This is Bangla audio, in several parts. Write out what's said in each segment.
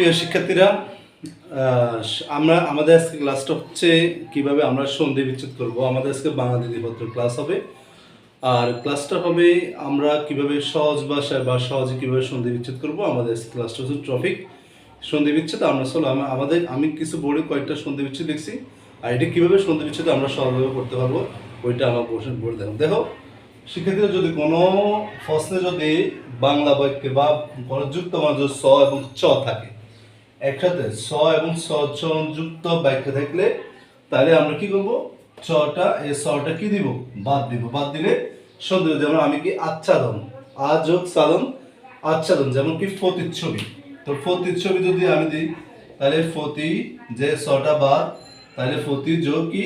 প্রিয় শিক্ষার্থীরা আমরা আমাদের আজকে ক্লাসটা হচ্ছে কীভাবে আমরা সন্ধি বিচ্ছেদ করব। আমাদের আজকে বাংলা দিদিপত্র ক্লাস হবে। আর ক্লাসটা হবে আমরা কীভাবে সহজ ভাষায় বা সহজে কীভাবে সন্ধি বিচ্ছেদ করব। আমাদের আজকে ক্লাসটা হচ্ছে ট্রফিক। সন্ধি বিচ্ছেদ, আমরা চলো আমাদের, আমি কিছু বোর্ডে কয়েকটা সন্ধি বিচ্ছেদ লিখছি আর এটা কীভাবে সন্ধি বিচ্ছেদ আমরা সহজভাবে করতে পারব, ওইটা আমার বসে বোর্ড দেখো দেখো, শিক্ষার্থীরা, যদি কোনো প্রশ্নে যদি বাংলা বাক্যে বা কোনো যুক্ত যদি স এবং চ থাকে একসাথে স এবং স যুক্ত বাক্য থাকলে তাহলে আমরা কি করব? চটা এই সটা কি দিব? বাদ দিব। বাদ দিলে সন্দেহ, যেমন আমি কি আচ্ছাদন আ যোগ সাধন, আচ্ছাদন, যেমন কি ফতিচ্ছবি তো ফতিচ্ছবি যদি আমি দিই, তাহলে ফতি যে সটা বাদ, তাহলে ফতি যোগ কি?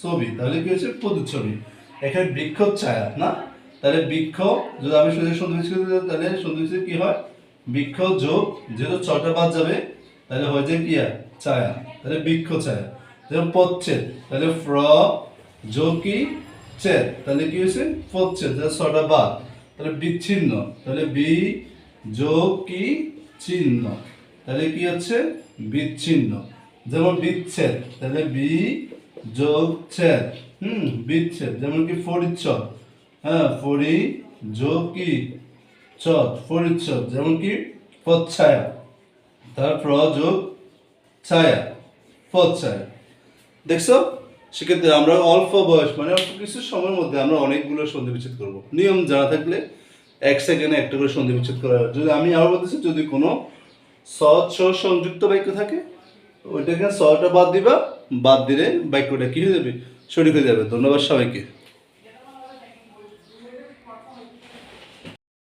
ছবি। তাহলে কি হচ্ছে? প্রতিচ্ছবি। এখানে বৃক্ষ ছায়া, না? তাহলে বৃক্ষ, যদি আমি শুধু সন্দেহ তাহলে সন্দেহ কি হয়? বৃক্ষ যোগ, যেহেতু ছটা বাদ যাবে তাহলে হয়ে যায় কি? ছায়া। তাহলে বৃক্ষ ছায়া। যেমন পচ্ছেদ তাহলে ফ্র যোগ কি? ছেদ। তাহলে কি হয়েছে? পচ্ছেদ তাহলে ছটা বাদ। তাহলে বিচ্ছিন্ন। তাহলে বি যোগ চিহ্ন তাহলে কি হচ্ছে? বিচ্ছিন্ন। যেমন বিচ্ছেদ, তাহলে বি যোগ ছেদ। হুম, বিচ্ছেদ। যেমন কি ফরিচ্ছদ। হ্যাঁ ফরি যোগ কি? চদ ফরিচ্ছদ। যেমন কি? পচ্ছায়া তার প্রযোগ ছায়া, পথ ছায়া। দেখছ? সেক্ষেত্রে আমরা অল্প বয়স মানে অল্প কিছু সময়ের মধ্যে আমরা অনেকগুলো সন্ধি বিচ্ছেদ করব। নিয়ম জানা থাকলে এক সেকেন্ডে একটা করে সন্ধি বিচ্ছেদ করা। যদি আমি আবার বলতেছি, যদি কোনো স ছ সংযুক্ত বাক্য থাকে, ওইটাকে সটা বাদ দিবা, বাদ দিলে বাক্যটা কি হয়ে যাবে? সঠিক হয়ে যাবে। ধন্যবাদ সবাইকে।